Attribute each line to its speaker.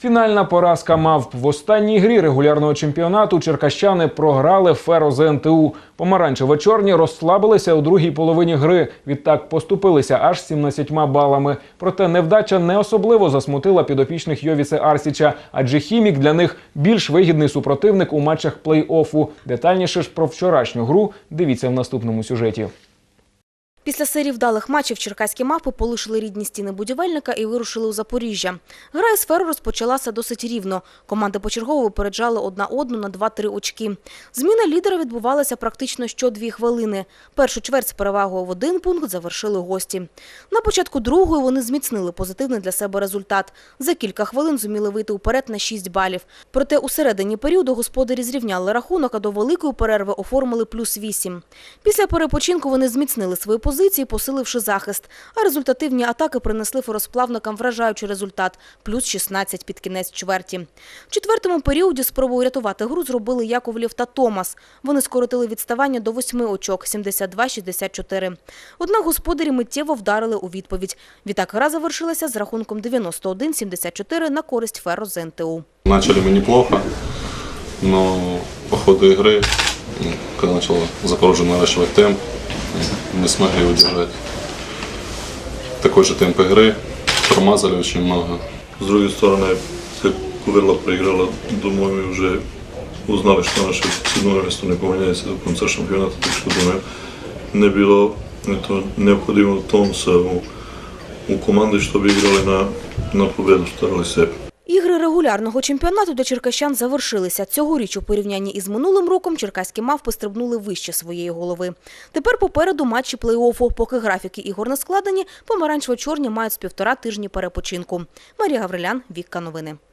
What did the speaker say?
Speaker 1: Фінальна поразка мавп в останній грі регулярного чемпіонату. Черкащани програли Феро ЗНТУ. Помаранчево-чорні розслабилися у другій половині гри. Відтак поступилися аж 17 балами. Проте невдача не особливо засмутила підопічних Йовіце Арсіча, адже хімік для них більш вигідний супротивник у матчах плей-оффу. Детальніше ж про вчорашню гру дивіться в наступному сюжеті.
Speaker 2: Після серії вдалих матчів черкаські мапи полишили рідні стіни будівельника і вирушили у Запоріжжя. Гра із «Феро» розпочалася досить рівно. Команди почергово випереджали одна одну на 2-3 очки. Зміна лідера відбувалася практично що дві хвилини. Першу чверть з перевагою в один пункт завершили гості. На початку другої вони зміцнили позитивний для себе результат. За кілька хвилин зуміли вийти уперед на 6 балів. Проте у середині періоду господарі зрівняли рахунок, а до великої перерви оформили плюс 8. Після перепочинку вони зміцнили свої позиції, посиливши захист. А результативні атаки принесли феросплавникам вражаючий результат – плюс 16 під кінець чверті. В четвертому періоді спробу врятувати гру зробили Яковлів та Томас. Вони скоротили відставання до 8 очок – 72-64. Однак господарі миттєво вдарили у відповідь. Відтак гра завершилася з рахунком 91-74 на користь Ферро ЗНТУ.
Speaker 3: Начали мы неплохо, но по ходу игры, м, когда начал Запорожье темп, м, не смогли удержать такой же темп игры, промазали очень много.
Speaker 4: С другой стороны, как Кувела проиграла, думаю, мы уже узнали, что наше седьмое место не поменяется до конца шампионата, так что, думаю, не bilo это, необходимо тонус у, у команды, чтобы играли на, на победу, старали себе.
Speaker 2: Ігри регулярного чемпіонату для черкащан завершилися. Цьогоріч у порівнянні із минулим роком черкаські мавпи стрибнули вище своєї голови. Тепер попереду матчі плей-оффу. Поки графіки ігор не складені, помаранчево-чорні мають з півтора тижні перепочинку. Марія Гаврилян, Вікка Новини.